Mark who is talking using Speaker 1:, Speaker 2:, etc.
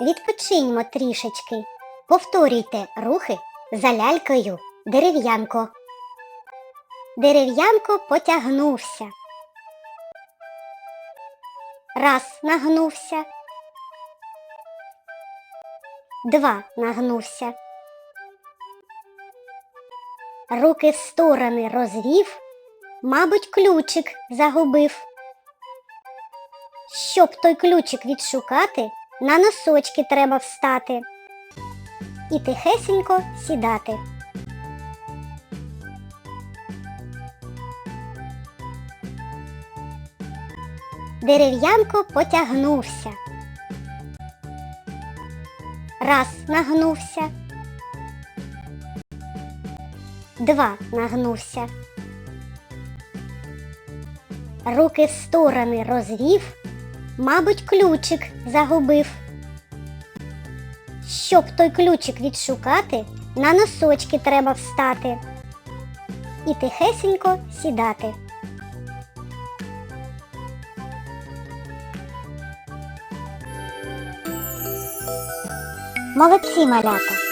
Speaker 1: відпочиньмо трішечки. Повторюйте рухи за лялькою дерев'янко. Дерев'янко потягнувся. Раз нагнувся. Два нагнувся. Руки в сторони розвів, мабуть, ключик загубив. Щоб той ключик відшукати, на носочки треба встати і тихесенько сідати. Дерев'янко потягнувся. Раз нагнувся. Два нагнувся. Руки в сторони розвів, мабуть, ключик загубив. Щоб той ключик відшукати, на носочки треба встати і тихесенько сідати. Молодці, малята!